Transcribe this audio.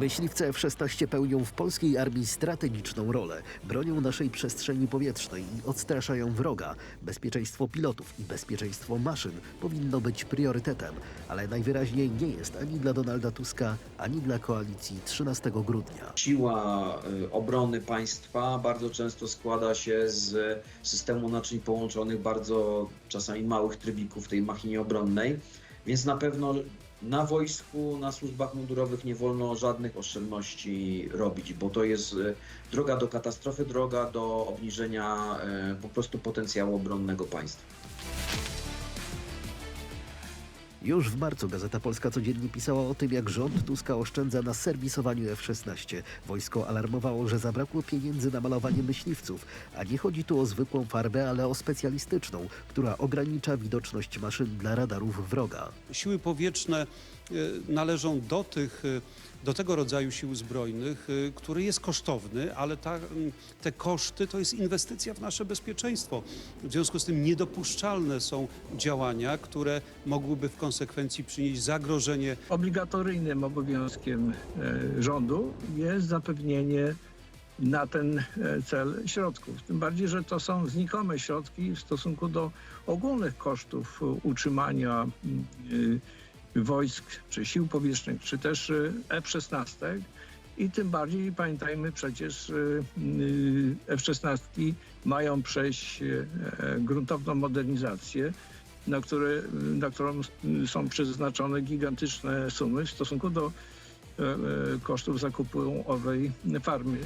Myśliwce F-16 pełnią w polskiej armii strategiczną rolę. Bronią naszej przestrzeni powietrznej i odstraszają wroga. Bezpieczeństwo pilotów i bezpieczeństwo maszyn powinno być priorytetem, ale najwyraźniej nie jest ani dla Donalda Tuska, ani dla koalicji 13 grudnia. Siła y, obrony państwa bardzo często składa się z systemu naczyń połączonych, bardzo czasami małych trybików tej machinie obronnej, więc na pewno na wojsku, na służbach mundurowych nie wolno żadnych oszczędności robić, bo to jest y, droga do katastrofy, droga do obniżenia y, po prostu potencjału obronnego państwa. Już w marcu Gazeta Polska codziennie pisała o tym, jak rząd Tuska oszczędza na serwisowaniu F-16. Wojsko alarmowało, że zabrakło pieniędzy na malowanie myśliwców, a nie chodzi tu o zwykłą farbę, ale o specjalistyczną, która ogranicza widoczność maszyn dla radarów wroga. Siły powietrzne należą do tych, e, do tego rodzaju sił zbrojnych, e, który jest kosztowny, ale ta, te koszty to jest inwestycja w nasze bezpieczeństwo. W związku z tym niedopuszczalne są działania, które mogłyby w konsekwencji przynieść zagrożenie obligatoryjnym obowiązkiem e, rządu jest zapewnienie na ten e, cel środków. Tym bardziej, że to są znikome środki w stosunku do ogólnych kosztów e, utrzymania e, wojsk, czy sił powietrznych, czy też e, F-16. I tym bardziej pamiętajmy przecież, e, mm, F-16 mają przejść e, gruntowną modernizację na, które, na którą są przeznaczone gigantyczne sumy w stosunku do e, e, kosztów zakupu owej farmy.